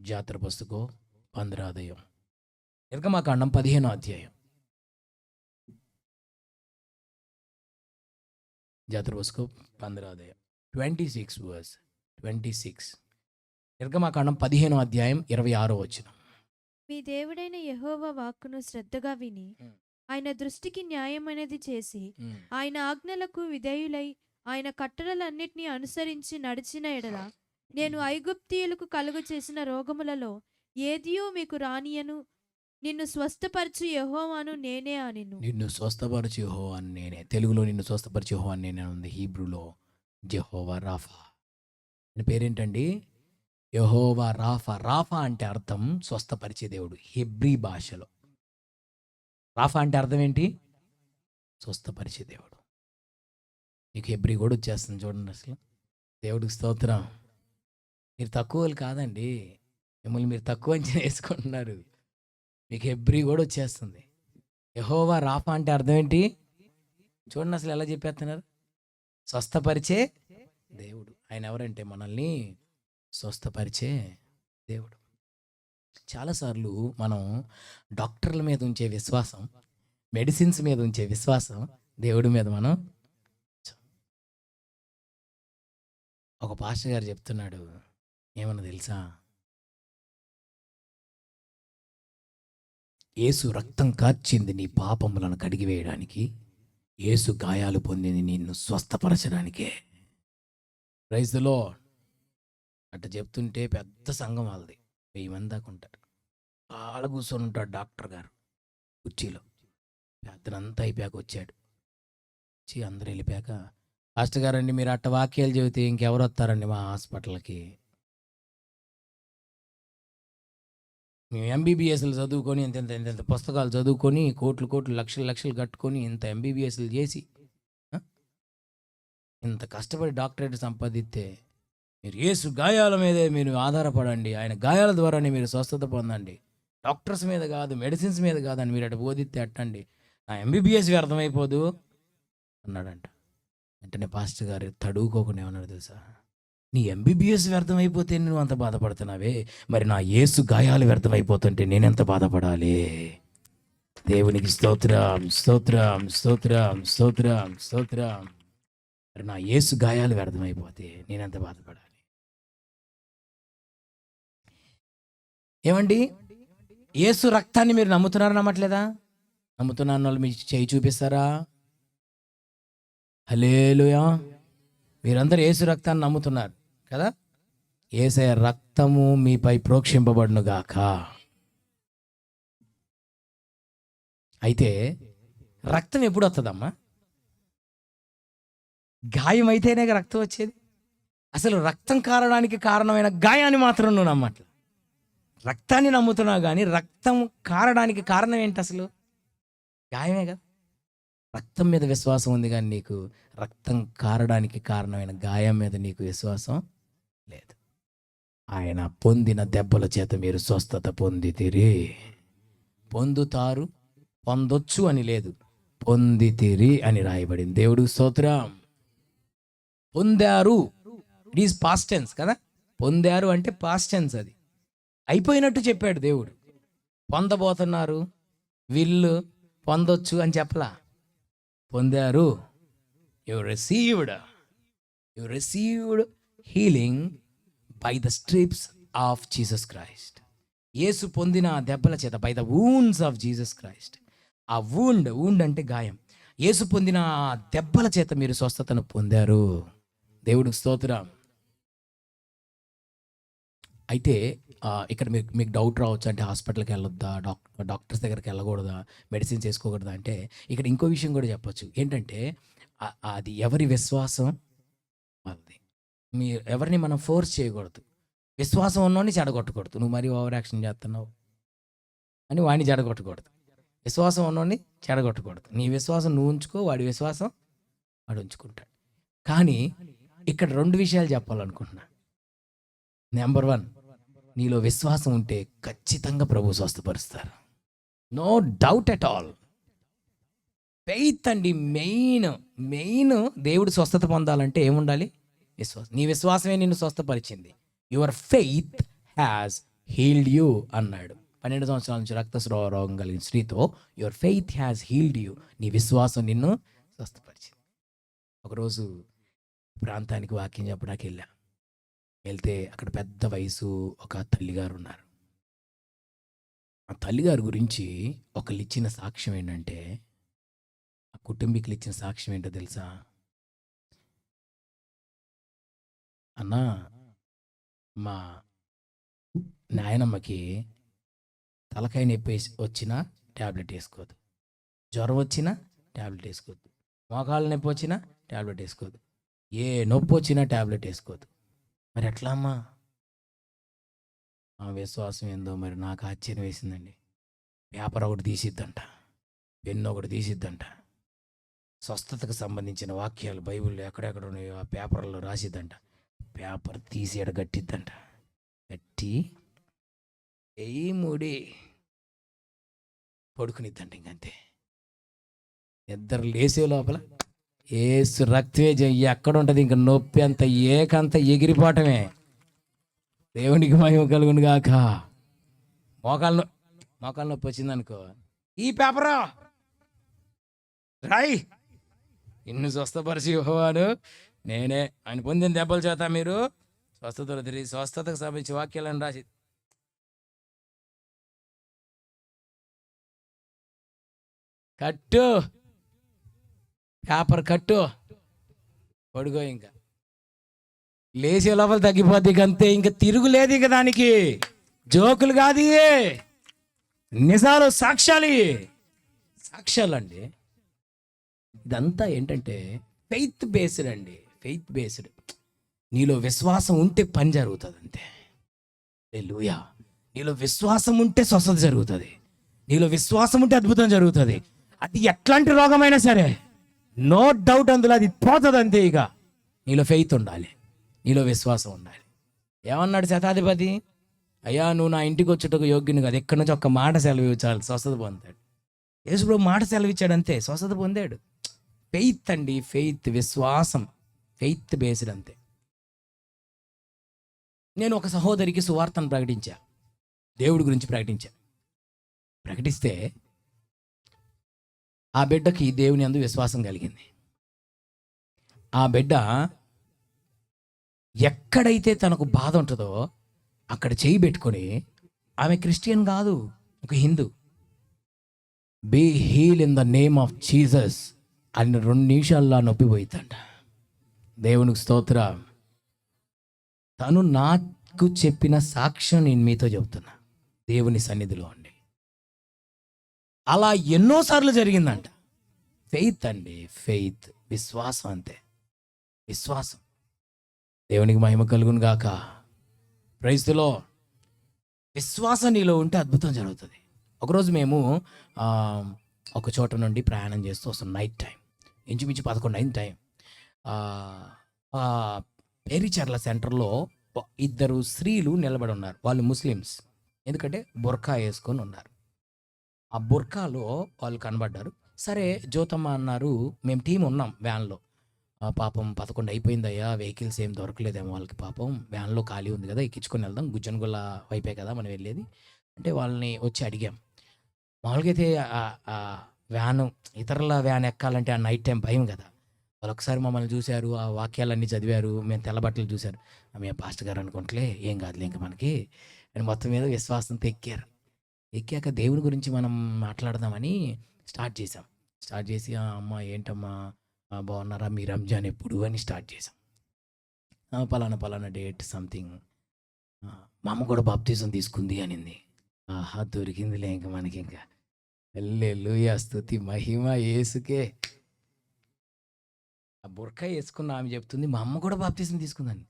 జాతర పుస్తకం పంద్రాదయం. నిర్గమాకాండం పదిహేనో అధ్యాయం. జాతర పుస్తకం పంద్రాదయం. Twenty six verse twenty six. నిర్గమాకాండం పదిహేనో అధ్యాయం ఇరవై ఆరో వచ్చిన మీ దేవుడైన యెహోవా వాక్కును శ్రద్ధగా విని. ఆయన దృష్టికి న్యాయమైనది చేసి ఆయన ఆజ్ఞలకు విధేయులై ఆయన కట్టడలన్నిటినీ అనుసరించి నడిచిన ఎడల నేను ఐగుప్తీయులకు కలుగు చేసిన రోగములలో ఏదియో మీకు రానియను. నిన్ను స్వస్థపరచు యహోవాను నేనే అనిను. నిన్ను స్వస్థపరచు యహోవాను అని నేనే. తెలుగులో నిన్ను స్వస్థపరిచి హో అని నేనే ఉంది హీబ్రూలో జెహోవా రాఫా. అని పేరేంటండి? యహోవా రాఫా. రాఫా అంటే అర్థం స్వస్థపరిచే దేవుడు. హెబ్రీ భాషలో. రాఫా అంటే అర్థం ఏంటి? స్వస్థపరిచే దేవుడు. నీకు హెబ్రీ కూడా వచ్చేస్తుంది చూడండి అసలు. దేవుడికి స్తోత్రం. మీరు తక్కువ వాళ్ళు కాదండి. మిమ్మల్ని మీరు తక్కువ అంచనా వేసుకుంటున్నారు. మీకు హెబ్రీ కూడా వచ్చేస్తుంది. యహోవా రాఫా అంటే అర్థం ఏంటి? చూడండి అసలు ఎలా చెప్పేస్తున్నారు. స్వస్థపరిచే దేవుడు. ఆయన ఎవరంటే? మనల్ని స్వస్థపరిచే దేవుడు. చాలాసార్లు మనం డాక్టర్ల మీద ఉంచే విశ్వాసం మెడిసిన్స్ మీద ఉంచే విశ్వాసం దేవుడి మీద మనం ఒక పాస్టర్ గారు చెప్తున్నాడు. ఏమన్నా తెలుసా? యేసు రక్తం కార్చింది నీ పాపములను కడిగివేయడానికి యేసు గాయాలు పొందింది నిన్ను స్వస్థపరచడానికే. రైతులో అట్ట చెప్తుంటే పెద్ద సంఘం వాళ్ళది. వెయ్యి మంది దాకా ఉంటారు. చాలా కూర్చొని ఉంటాడు డాక్టర్ గారు కుర్చీలో. పెద్దనంతా అయిపోయాక వచ్చాడు. వచ్చి అందరూ వెళ్ళిపోయాక మాస్టర్ గారండి మీరు అట్ట వాక్యాలు చెబితే ఇంకెవరు వస్తారండి మా హాస్పిటల్కి? మేము ఎంబీబీఎస్లు చదువుకొని ఇంత ఇంత ఇంత పుస్తకాలు చదువుకొని కోట్లు కోట్లు లక్షలు లక్షలు కట్టుకొని ఇంత ఎంబీబీఎస్లు చేసి ఇంత కష్టపడి డాక్టరేట్ సంపాదిస్తే మీరు ఏసు గాయాల మీదే మీరు ఆధారపడండి. ఆయన గాయాల ద్వారానే మీరు స్వస్థత పొందండి. డాక్టర్స్ మీద కాదు మెడిసిన్స్ మీద కాదని మీరు అటు బోధిస్తే అట్టండి. నా ఎంబీబీఎస్ వ్యర్థమైపోదు అన్నాడంట. వెంటనే పాస్టర్ గారు తడువుకోకుండా ఏమన్నారు తెలుసా? నీ ఎంబీబీఎస్ వ్యర్థమైపోతే నువ్వు అంత బాధపడుతున్నావే. మరి నా యేసు గాయాలు వ్యర్థమైపోతుంటే నేనెంత బాధపడాలి? దేవునికి స్తోత్రం స్తోత్రం స్తోత్రం స్తోత్రం స్తోత్రం. మరి నా యేసు గాయాలు వ్యర్థమైపోతే నేనెంత బాధపడాలి? ఏమండి? యేసు రక్తాన్ని మీరు నమ్ముతున్నారా నమ్మట్లేదా? నమ్ముతున్నాను వాళ్ళు మీ చేయి చూపిస్తారా? హలేలుయా మీరందరూ యేసు రక్తాన్ని నమ్ముతున్నారు. కదా? ఏసయ రక్తము మీపై ప్రోక్షింపబడును గాక అయితే రక్తం ఎప్పుడు వస్తుందమ్మా గాయం అయితేనే రక్తం వచ్చేది. అసలు రక్తం కారడానికి కారణమైన గాయాన్ని మాత్రం నువ్వు నమ్మట్ల. రక్తాన్ని నమ్ముతున్నావు కానీ రక్తం కారడానికి కారణం ఏంటి అసలు? గాయమే కదా. రక్తం మీద విశ్వాసం ఉంది కానీ నీకు రక్తం కారడానికి కారణమైన గాయం మీద నీకు విశ్వాసం లేదు. ఆయన పొందిన దెబ్బల చేత మీరు స్వస్థత పొందితిరి. పొందుతారు పొందొచ్చు అని లేదు. పొందితిరి అని రాయబడింది. దేవుడు స్తోత్రం. పొందారు. ఇట్ ఈస్ పాస్ట్ టెన్స్ కదా? పొందారు అంటే పాస్ట్ టెన్స్ అది. అయిపోయినట్టు చెప్పాడు దేవుడు. పొందబోతున్నారు విల్లు పొందొచ్చు అని చెప్పలా? పొందారు. You received you received healing by the stripes of Jesus Christ యేసు పొందిన దెబ్బల చేత by the wounds of Jesus Christ ఆ వూండ్ వూండ్ అంటే గాయం. యేసు పొందిన ఆ దెబ్బల చేత మీరు స్వస్థతను పొందారు. దేవుడికి స్తోత్రం. అయితే ఇక్కడ మీకు మీకు డౌట్ రావచ్చు అంటే హాస్పిటల్కి వెళ్ళొద్దా డాక్టర్ డాక్టర్స్ దగ్గరికి వెళ్ళకూడదా మెడిసిన్స్ వేసుకోకూడదా అంటే ఇక్కడ ఇంకో విషయం కూడా చెప్పొచ్చు. ఏంటంటే అది ఎవరి విశ్వాసం? వాళ్ళది. మీ ఎవరిని మనం ఫోర్స్ చేయకూడదు. విశ్వాసం ఉన్నోని చెడగొట్టకూడదు. నువ్వు మరీ ఓవర్ యాక్షన్ చేస్తున్నావు అని వాడిని చెడగొట్టకూడదు. విశ్వాసం ఉన్నోని చెడగొట్టకూడదు. నీ విశ్వాసం నువ్వు ఉంచుకో వాడి విశ్వాసం వాడు ఉంచుకుంటాడు. కానీ ఇక్కడ రెండు విషయాలు చెప్పాలనుకుంటున్నా. నెంబర్ వన్ నీలో విశ్వాసం ఉంటే ఖచ్చితంగా ప్రభు స్వస్థపరుస్తారు. No doubt at all. Faith అండి మెయిన్ మెయిన్ దేవుడు స్వస్థత పొందాలంటే ఏముండాలి? విశ్వాసం నీ విశ్వాసమే నిన్ను స్వస్థపరిచింది. Your faith has healed you అన్నాడు. పన్నెండు సంవత్సరాల నుంచి రక్తస్రావ రోగం కలిగిన స్త్రీతో your faith has healed you నీ విశ్వాసం నిన్ను స్వస్థపరిచింది. ఒకరోజు ప్రాంతానికి వాక్యం చెప్పడానికి వెళ్ళా. వెళ్తే అక్కడ పెద్ద వయసు ఒక తల్లిగారు ఉన్నారు. ఆ తల్లిగారి గురించి ఒకళ్ళు ఇచ్చిన సాక్ష్యం ఏంటంటే ఆ కుటుంబీకులు ఇచ్చిన సాక్ష్యం ఏంటో తెలుసా? అన్నా మా నాయనమ్మకి తలకాయ నొప్పి వేసి- వచ్చినా ట్యాబ్లెట్ వేసుకోదు. జ్వరం వచ్చినా ట్యాబ్లెట్ వేసుకోవద్దు మోకాళ్ళ నొప్పి వచ్చినా ట్యాబ్లెట్ వేసుకోదు. ఏ నొప్పి వచ్చినా ట్యాబ్లెట్ వేసుకోదు. మరి ఎట్లా అమ్మా? ఆ విశ్వాసం ఏందో మరి నాకు ఆశ్చర్యం వేసిందండి. పేపర్ ఒకటి తీసిద్దంట. పెన్ను ఒకటి తీసిద్దంట. స్వస్థతకు సంబంధించిన వాక్యాలు బైబిల్లో ఎక్కడెక్కడ ఉన్నాయో ఆ పేపర్లో రాసిద్దంట. పేపర్ తీసేడు ఎడ గట్టిద్దంట. గట్టి ఎయ్యి ముడి పడుకునిద్దంట ఇంకంతే. ఇద్దరు లేసే లోపల ఏసు రక్తమే చెయ్యి ఎక్కడ ఉంటుంది ఇంక నొప్పి అంత ఏకంత ఎగిరిపోవటమే. దేవునికి మహిమ కలుగును గాక. మోకాలు నొ- మోకాలు నొప్పి వచ్చిందనుకో. ఈ పేపరా రాయ్. ఇన్ని స్వస్థపరిచి వాడు నేనే ఆయన పొందిన దెబ్బల చేత మీరు స్వస్థతలు తిరిగి స్వస్థతకు సంబంధించి వాక్యాలను రాసి కట్టు. పేపర్ కట్టు. పడుకో ఇంకా. లేచే లోపల తగ్గిపోద్ది అంతే. ఇంకా తిరుగులేదు ఇక దానికి. జోకులు కాదు నిజాలు సాక్ష్యాలు ఇవి. సాక్ష్యాలు అండి ఇదంతా ఏంటంటే ఫెయిత్ బేస్డ్ అండి ఫెయిత్ బేస్డ్ నీలో విశ్వాసం ఉంటే పని జరుగుతుంది అంతే లూయా నీలో విశ్వాసం ఉంటే స్వస్థత జరుగుతుంది. నీలో విశ్వాసం ఉంటే అద్భుతం జరుగుతుంది. అది ఎట్లాంటి రోగమైనా సరే నో డౌట్ అందులో అది పోతుంది అంతే ఇక. నీలో ఫెయిత్ ఉండాలి. నీలో విశ్వాసం ఉండాలి. ఏమన్నాడు శతాధిపతి? అయ్యా నువ్వు నా ఇంటికి వచ్చేటకు యోగ్యుని కాదు. ఎక్కడి నుంచి ఒక్క మాట సెలవు ఇచ్చాలి? స్వస్థత పొందాడు. యేసుప్రభు మాట సెలవు ఇచ్చాడు అంతే స్వస్థత పొందాడు. ఫెయిత్ అండి. ఫెయిత్ విశ్వాసం. ఫెయిత్ బేస్డ్ అంతే. నేను ఒక సహోదరికి సువార్తను ప్రకటించా. దేవుడి గురించి ప్రకటించా. ప్రకటిస్తే ఆ బిడ్డకి దేవుని అందు విశ్వాసం కలిగింది. ఆ బిడ్డ ఎక్కడైతే తనకు బాధ ఉంటుందో అక్కడ చేయి పెట్టుకొని ఆమె క్రిస్టియన్ కాదు ఒక Hindu. Be heal in the name of Jesus అని రెండు నిమిషాల్లో నొప్పిపోయిందంట దేవునికి స్తోత్ర. తను నాకు చెప్పిన సాక్ష్యం నేను మీతో చెబుతున్నా. దేవుని సన్నిధిలో అండి అలా ఎన్నోసార్లు జరిగిందంట. ఫెయిత్ అండి ఫెయిత్. విశ్వాసం అంతే. విశ్వాసం. దేవునికి మహిమ కలుగును గాక. ప్రైస్తులో విశ్వాసం నీలో ఉంటే అద్భుతం జరుగుతుంది. ఒకరోజు మేము ఒక చోట నుండి ప్రయాణం చేస్తూ వస్తాం నైట్ టైం. ఇంచుమించు పదకొండు అయిన టైం. పేరిచర్ల సెంటర్లో ఇద్దరు స్త్రీలు నిలబడి ఉన్నారు. వాళ్ళు ముస్లిమ్స్. ఎందుకంటే బుర్కా వేసుకొని ఉన్నారు. ఆ బుర్కాలో వాళ్ళు కనబడ్డారు. సరే జ్యోతమ్మ అన్నారు మేము టీం ఉన్నాం వ్యాన్లో. పాపం పదకొండు అయిపోయిందయ్యా వెహికల్స్ ఏం దొరకలేదేమో వాళ్ళకి పాపం. వ్యాన్లో ఖాళీ ఉంది కదా ఎక్కించుకొని వెళ్దాం. గుజ్జనగుల్ల వైపే కదా మనం వెళ్ళేది. అంటే వాళ్ళని వచ్చి అడిగాం. మామూలుగా అయితే వ్యాను ఇతరుల వ్యాన్ ఎక్కాలంటే ఆ నైట్ టైం భయం కదా. వాళ్ళు ఒకసారి మమ్మల్ని చూశారు ఆ వాక్యాలన్నీ చదివారు మేము తెల్లబట్టలు చూశారు. "ఆ, మేము పాస్టర్ గారు అనుకుంటలే ఏం కాదులే ఇంకా మనకి అని మొత్తం మీద విశ్వాసంతో ఎక్కారు. ఎక్కాక దేవుని గురించి మనం మాట్లాడదామని స్టార్ట్ చేసాం స్టార్ట్ చేసి "ఆ, అమ్మ ఏంటమ్మా బాగున్నారా మీ రంజాన్ ఎప్పుడు? అని స్టార్ట్ చేసాం పలానా పలానా డేట్ సంథింగ్. మా అమ్మ కూడా బాప్తీసం తీసుకుంది అనింది. ఆహా దొరికిందిలే ఇంకా మనకి ఇంకా వెళ్ళే లూయా స్థుతి మహిమ ఏసుకే ఆ బుర్కా వేసుకున్న ఆమె చెప్తుంది మా అమ్మ కూడా బాప్తీసం తీసుకుందని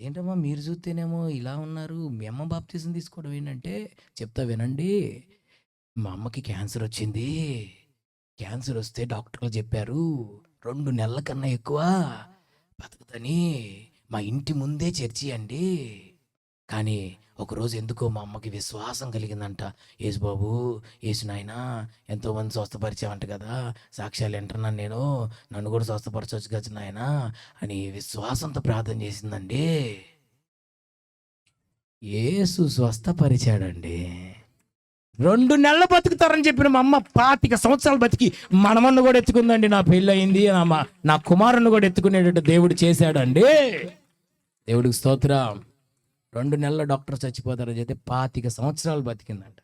ఏంటమ్మా మీరు చూస్తేనేమో ఇలా ఉన్నారు. మీ అమ్మ బాప్తీసం తీసుకోవడం ఏంటంటే చెప్తా వినండి. మా అమ్మకి క్యాన్సర్ వచ్చింది. క్యాన్సర్ వస్తే డాక్టర్లు చెప్పారు రెండు నెలల కన్నా ఎక్కువ బతుకుతని మా ఇంటి ముందే చర్చి అండి కానీ ఒకరోజు ఎందుకో మా అమ్మకి విశ్వాసం కలిగిందంట. యేసు బాబు యేసు నాయన ఎంతోమంది స్వస్థపరిచామంట కదా. సాక్ష్యాలు వింటున్నాను నేను. నన్ను కూడా స్వస్థపరచవచ్చు కదా నాయన అని విశ్వాసంతో ప్రార్థన చేసిందండి. యేసు స్వస్థపరిచాడండి. రెండు నెలలు బతుకుతారని చెప్పిన మా అమ్మ పాతిక సంవత్సరాలు బతికి మనమన్ను కూడా ఎత్తుకుందండి. నా పెళ్ళయింది నా మా- నా కుమారుని కూడా ఎత్తుకునేటట్టు దేవుడు చేశాడండి. దేవుడికి స్తోత్రం. రెండు నెలల డాక్టర్ చచ్చిపోతారని చెప్తే పాతిక సంవత్సరాలు బతికిందంట.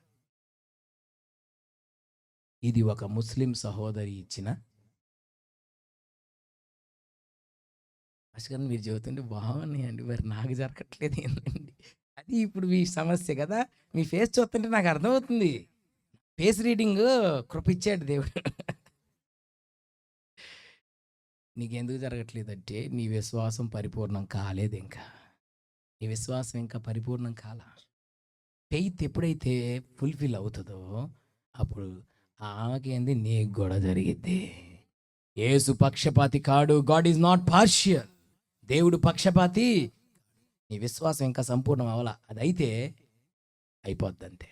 ఇది ఒక ముస్లిం సహోదరి ఇచ్చిన అసలు మీరు చెబుతుంటే బాగున్నాయండి మరి నాకు జరగట్లేదు ఏంటండి? అది ఇప్పుడు మీ సమస్య కదా. మీ ఫేస్ చూస్తుంటే నాకు అర్థమవుతుంది. ఫేస్ రీడింగ్ కృపిచ్చాడు దేవుడు. నీకెందుకు జరగట్లేదంటే నీ విశ్వాసం పరిపూర్ణం కాలేదు ఇంకా. నీ విశ్వాసం ఇంకా పరిపూర్ణం కాల. ఫెయిత్ ఎప్పుడైతే ఫుల్ఫిల్ అవుతుందో అప్పుడు ఆమెకి ఏంది? నీకు కూడా జరిగిద్ది. ఏసు పక్షపాతి కాడు. God is not partial. దేవుడు పక్షపాతి నీ విశ్వాసం ఇంకా సంపూర్ణం అవలా అది అయితే అయిపోద్ది అంతే